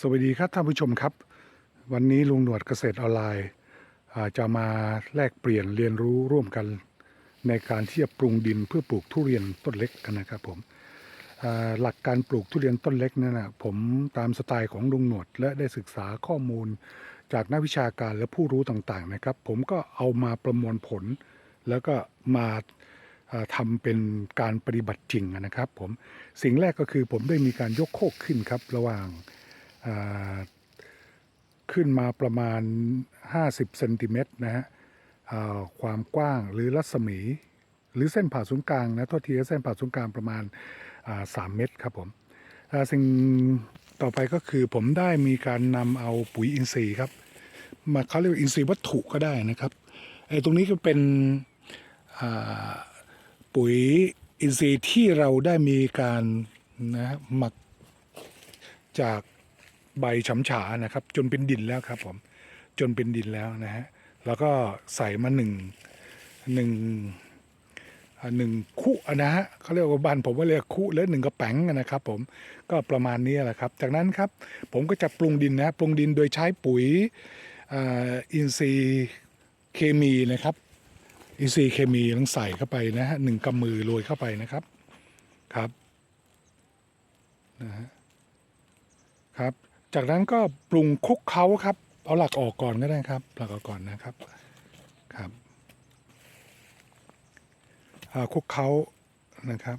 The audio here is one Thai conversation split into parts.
สวัสดีครับท่านผู้ชมครับ วันนี้ลุงหนวดเกษตรออนไลน์จะมาแลกเปลี่ยนเรียนรู้ร่วมกันในการที่จะปรุงดินเพื่อปลูกทุเรียนต้นเล็กกันนะครับผมหลักการปลูกทุเรียนต้นเล็กนั่นนะผมตามสไตล์ของลุงหนวด และได้ศึกษาข้อมูลจากนักวิชาการและผู้รู้ต่างๆนะครับ ผมก็เอามาประมวลผล แล้วก็มาอ่าทำเป็นการปฏิบัติจริงนะครับ ผมสิ่งแรกก็คือผมได้มีการยกโคกขึ้นครับระหว่าง ขึ้นมาประมาณ 50เซนติเมตรนะฮะความกว้างหรือรัศมี หรือเส้นผ่าศูนย์กลางนะโทษทีเส้นผ่าศูนย์กลางประมาณอ่า3เมตรครับผมสิ่งต่อไปก็คือผมได้มีการนำเอาปุ๋ยอินทรีย์ครับมาเขาเรียกว่าอินทรีย์วัตถุก็ได้นะครับไอ้ตรงนี้ก็เป็นปุ๋ยอินทรีย์ที่เราได้มีการนะหมักจาก ใบฉ่ำฉานะครับ จนเป็นดินแล้วครับผมจนเป็นดินแล้วนะฮะแล้วก็ใส่มาหนึ่งหนึ่งหนึ่งคุอะนะฮะเขาเรียกว่าบ้านผมว่าเรียกคุแล้วหนึ่งกระแป๋งนะครับ ผมก็ประมาณนี้แหละครับ จากนั้นครับผมก็จะปรุงดินนะปรุงดินโดยใช้ปุ๋ยอินทรีย์เคมีนะครับ อินทรีย์เคมีต้องใส่เข้าไปนะฮะหนึ่งกำมือโรยเข้าไปนะครับครับนะฮะครับ จากนั้นก็ปรุงคลุกเคล้าครับเอาหลักออกก่อนก็ได้ครับ หลักออกก่อนนะครับครับคลุกเคล้านะครับ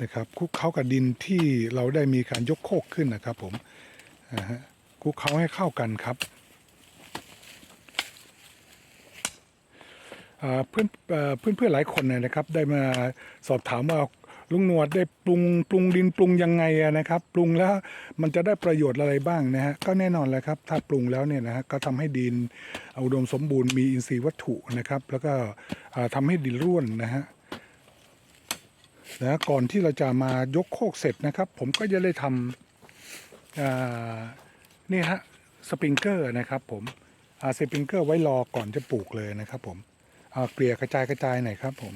นะครับคลุกเคล้ากับดินที่เราได้มีการยกโคกขึ้นนะครับ ผมคลุกเคล้าให้เข้ากันครับเพื่อนเพื่อนเพื่อนๆหลายคนเนี่ยนะครับ ได้มาสอบถามว่า ลุงหนวดได้ปรุงปรุงดินปรุงยังไงอะนะครับ ปรุงแล้วมันจะได้ประโยชน์อะไรบ้างนะฮะก็แน่นอนแหล้วครับ ถ้าปรุงแล้วเนี่ยนะฮะก็ทำให้ดินอุดมสมบูรณ์มีอินทรีย์วัตถุนะครับ แล้วก็ทำาให้ดินร่วนนะฮะนะก่อนที่เราจะมายกโคกเสร็จนะครับ ผมก็จะได้ทำนี่ฮะสปริงเกอร์นะครับ ผมอ่าสปริงเกอร์ไว้รอก่อนจะปลูกเลยนะครับ ผมเอาเกลี่ยกระจายกระจายหน่อยครับผม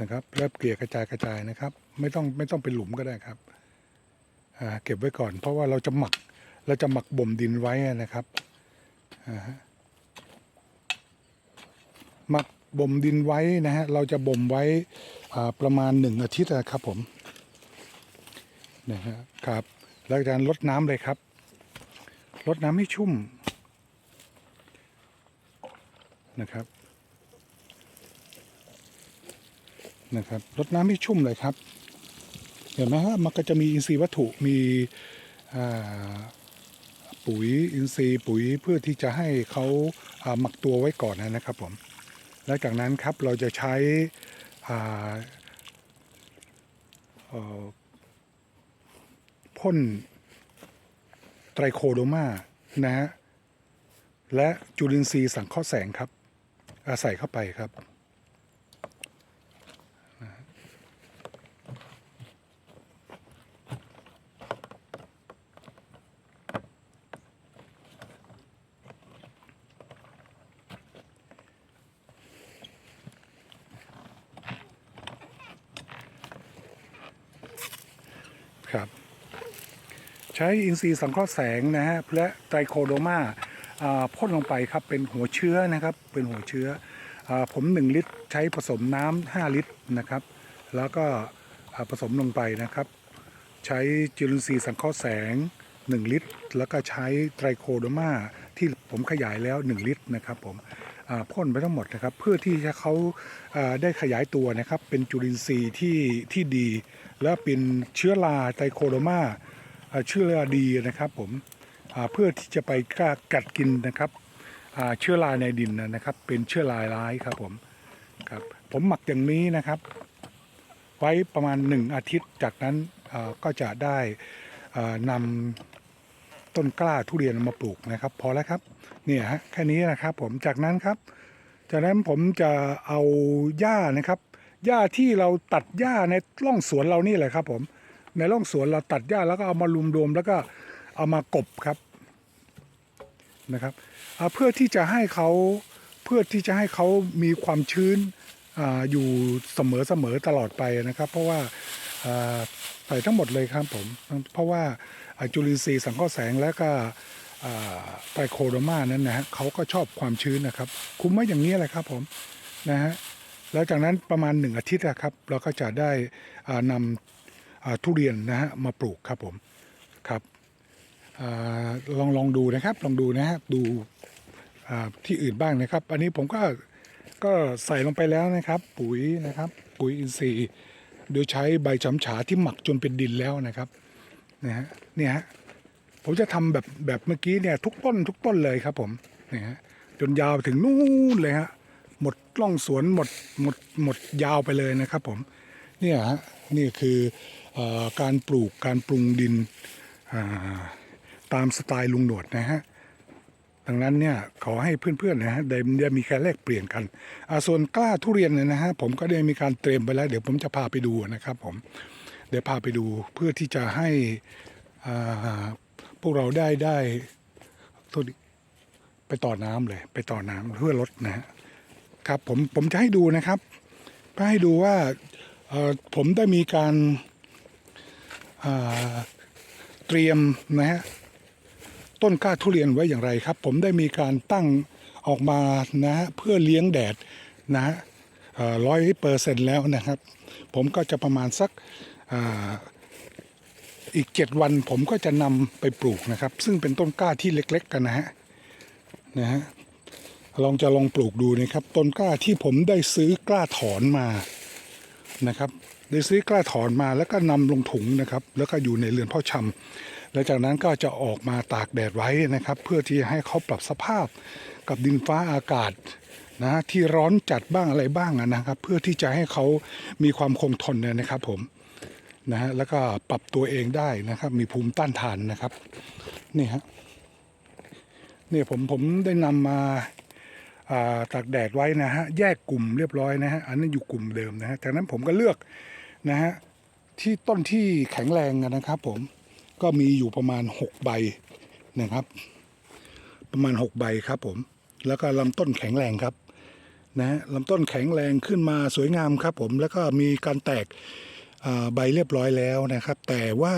นะครับเริ่มเกลี่ยกระจายกระจายนะครับ ไม่ต้องไม่ต้องเป็นหลุมก็ได้ครับเก็บไว้ก่อน เพราะว่าเราจะหมักเราจะหมักบ่มดินไว้นะครับหมักบ่มดินไว้นะฮะเราจะบ่มไว้ประมาณหนึ่งอาทิตย์นะครับผมนะฮะครับแล้วจากนั้นลดน้ำเลยครับลดน้ำให้ชุ่มนะครับ นะครับรดน้ำให้ชุ่มเลยครับ เห็นไหมฮะมันก็จะมีอินทรีย์วัตถุมีปุ๋ยอินทรีย์ปุ๋ยเพื่อที่จะให้เขาหมักตัวไว้ก่อนนะครับผมแล้วจากนั้นครับเราจะใช้พ่นไตรโคโดมานะฮะและจุลินทรีย์สังเคราะห์แสงครับ อาใส่เข้าไปครับ ใช้อินทรีย์สังเคราะห์แสงนะฮะและไตรโคโดมาพ่นลงไปครับเป็นหัวเชื้อนะครับเป็นหัวเชื้ออผม 1 ลิตรใช้ผสมน้ำ5ลิตรนะครับ แล้วก็ผสมลงไปนะครับ ใช้จุลินทรีย์สังเคราะห์แสง 1 ลิตร แล้วก็ใช้ไตรโคโดมาที่ผมขยายแล้ว 1 ลิตรนะครับผมพ่นไปทั้งหมดนะครับ เพื่อที่จะเขาได้ขยายตัวนะครับ เป็นจุลินทรีย์ที่ที่ดี และเป็นเชื้อราไตรโคโดมา เชื้อราดีนะครับผมเพื่อที่จะไปกล้ากัดกินนะครับเชื้อราในดินนะครับ เป็นเชื้อราร้ายครับผมครับผมหมักอย่างนี้นะครับ ไว้ประมาณหนึ่งอาทิตย์จากนั้นก็จะได้อ่านำต้นกล้าทุเรียนมาปลูกนะครับ พอแล้วครับเนี่ยฮะแค่นี้นะครับผมจากนั้นครับ จากนั้นผมจะเอาหญ้านะครับหญ้าที่เราตัดหญ้าในร่องสวนเรานี่แหละครับผม ในร่องสวนเราตัดหญ้าแล้วก็เอามาลุมรวมแล้วก็เอามากบครับนะครับเพื่อที่จะให้เขาเพื่อที่จะให้เขามีความชื้นออยู่เสมอเสมอตลอดไปนะครับ เพราะว่าใส่ทั้งหมดเลยครับผมเพราะว่าจุลินทรีย์สังเคราะห์แสงและก็ไตรโคโดมานั้นนะฮะเขาก็ชอบความชื้นนะครับ คุ้มไว้อย่างนี้แหละครับผมนะฮะแล้วจากนั้นประมาณหนึ่งอาทิตย์นะครับ เราก็จะได้นำอ่า ทุเรียนนะฮะมาปลูกครับผมครับอลองลองดูนะครับลองดูนะฮะดูที่อื่นบ้างนะครับ อันนี้ผมก็ก็ใส่ลงไปแล้วนะครับ ปุ๋ยนะครับ ปุ๋ยอินทรีย์โดยใช้ใบฉำฉาที่หมักจนเป็นดินแล้วนะครับนะฮะเนี่ยฮะผมจะทำแบบแบบเมื่อกี้เนี่ยทุกต้นทุกต้นเลยครับผมนี่ฮะจนยาวไปถึงนู่นเลยฮะหมดล้องสวนหมดหมดหมดยาวไปเลยนะครับผม เนี่ยฮะนี่คืออการปลูกการปรุงดินตามสไตล์ลุงหนวดนะฮะดังนั้นเนี่ยขอให้เพื่อนๆนะฮะได้ได้มีการแลกเปลี่ยนกันส่วนกล้าทุเรียนเนี่ยนะฮะผมก็ได้มีการเตรียมไปแล้ว เดี๋ยวผมจะพาไปดูนะครับผมเดี๋ยวพาไปดูเพื่อที่จะให้พวกเราได้ได้โทษไปต่อน้ำเลย ไปต่อน้ำเพื่อลดนะฮะครับผมผมจะให้ดูนะครับเพื่อให้ดูว่า ผมได้มีการเตรียมนะฮะต้นกล้าทุเรียนไว้อย่างไรครับ ผมได้มีการตั้งออกมานะฮะเพื่อเลี้ยงแดดนะฮะร้อยเปอร์เซ็นต์แล้วนะครับ ผมก็จะประมาณสักอีกเจ็ดวันผมก็จะนำไปปลูกนะครับ ซึ่งเป็นต้นกล้าที่เล็ก ๆ กันนะฮะนะฮะลองจะลองปลูกดูนะครับ ต้นกล้าที่ผมได้ซื้อกล้าถอนมา นะครับได้ซื้อกล้าถอนมาแล้วก็นำลงถุงนะครับ แล้วก็อยู่ในเรือนพ่อชำแล้วจากนั้นก็จะออกมาตากแดดไว้นะครับ เพื่อที่ให้เขาปรับสภาพกับดินฟ้าอากาศนะที่ร้อนจัดบ้างอะไรบ้างนะครับ เพื่อที่จะให้เขามีความคงทนนะครับ ผมนะฮะแล้วก็ปรับตัวเองได้นะครับ มีภูมิต้านทานนะครับนี่ฮะนี่ผมผมได้นำมา ตากแดดไว้นะฮะแยกกลุ่มเรียบร้อยนะฮะอันนั้นอยู่กลุ่มเดิมนะฮะจากนั้นผมก็เลือกนะฮะที่ต้นที่แข็งแรงนะครับผมก็มีอยู่ประมาณ 6 ใบนะครับ ประมาณ 6 ใบครับผมแล้วก็ลำต้นแข็งแรงครับนะฮะลำต้นแข็งแรงขึ้นมาสวยงามครับผมแล้วก็มีการแตก ใบเรียบร้อยแล้วนะครับ แต่ว่า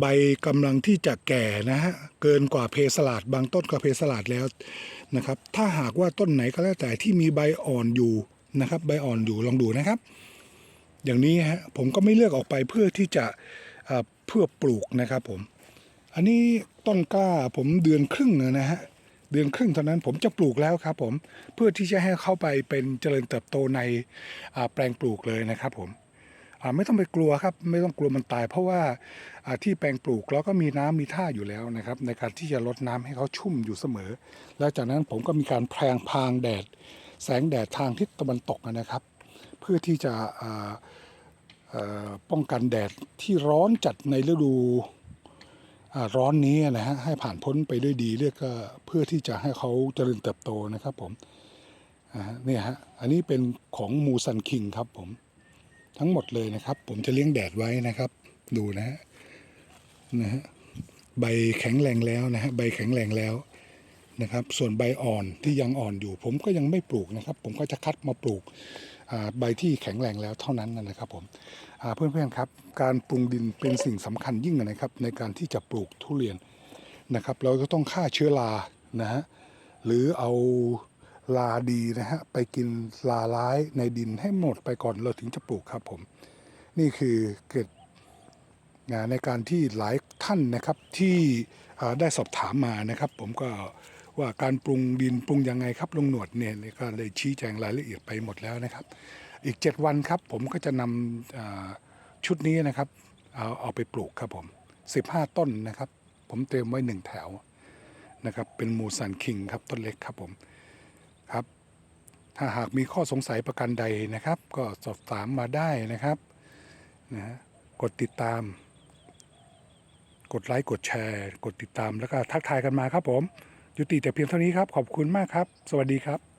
ใบกำลังที่จะแก่นะฮะเกินกว่าเพสลาดบางต้นก็เพสลาดแล้วนะครับ ถ้าหากว่าต้นไหนก็แล้วแต่ที่มีใบอ่อนอยู่นะครับ ใบอ่อนอยู่ลองดูนะครับ อย่างนี้ฮะผมก็ไม่เลือกออกไปเพื่อที่จะเพื่อปลูกนะครับผม อันนี้ต้นกล้าผมเดือนครึ่งนะฮะเดือนครึ่งเท่านั้นผมจะปลูกแล้วครับผมเพื่อที่จะให้เข้าไปเป็นเจริญเติบโตในแปลงปลูกเลยนะครับผม ไม่ต้องไปกลัวครับ ไม่ต้องกลัวมันตาย เพราะว่าที่แปลงปลูกเราก็มีน้ำมีท่าอยู่แล้วนะครับ ในการที่จะลดน้ำให้เขาชุ่มอยู่เสมอ แล้วจากนั้นผมก็มีการแพรงพางแดด แสงแดดทางทิศตะวันตกนะครับ เพื่อที่จะป้องกันแดดที่ร้อนจัดในฤดูร้อนนี้นะฮะให้ผ่านพ้นไปด้วยดีเรียกก็เพื่อที่จะให้เขาเจริญเติบโตนะครับผมเนี่ยฮะอันนี้เป็นของมูซันคิงครับผม ทั้งหมดเลยนะครับ ผมจะเลี้ยงแดดไว้นะครับ ดูนะฮะนะฮะใบแข็งแรงแล้วนะฮะใบแข็งแรงแล้วนะครับ ส่วนใบอ่อนที่ยังอ่อนอยู่ ผมก็ยังไม่ปลูกนะครับ ผมก็จะคัดมาปลูกใบที่แข็งแรงแล้วเท่านั้นนะครับผมเพื่อนๆครับ การปรุงดินเป็นสิ่งสำคัญยิ่งนะครับ ในการที่จะปลูกทุเรียนนะครับ เราก็ต้องฆ่าเชื้อรานะฮะหรือเอา ลาดีนะฮะไปกินลาร้ายในดินให้หมดไปก่อนเราถึงจะปลูกครับผม นี่คือเกิดงานในการที่หลายท่านนะครับที่ได้สอบถามมานะครับ ผมก็ว่าการปรุงดินปรุงยังไงครับลุงหนวดเนี่ยก็เลยชี้แจงรายละเอียดไปหมดแล้วนะครับ อีก 7 วันครับผมก็จะนำชุดนี้นะครับเอาเอาไปปลูกครับผม 15 ต้นนะครับ ผมเตรียมไว้หนึ่งแถวนะครับเป็นมูซันคิงครับต้นเล็กครับผม ครับ ถ้าหากมีข้อสงสัยประการใดนะครับ ก็สอบถามมาได้นะครับนะกดติดตาม กดไลค์กดแชร์ กดติดตามแล้วก็ทักทายกันมาครับผม ยุติแต่เพียงเท่านี้ครับ ขอบคุณมากครับ สวัสดีครับ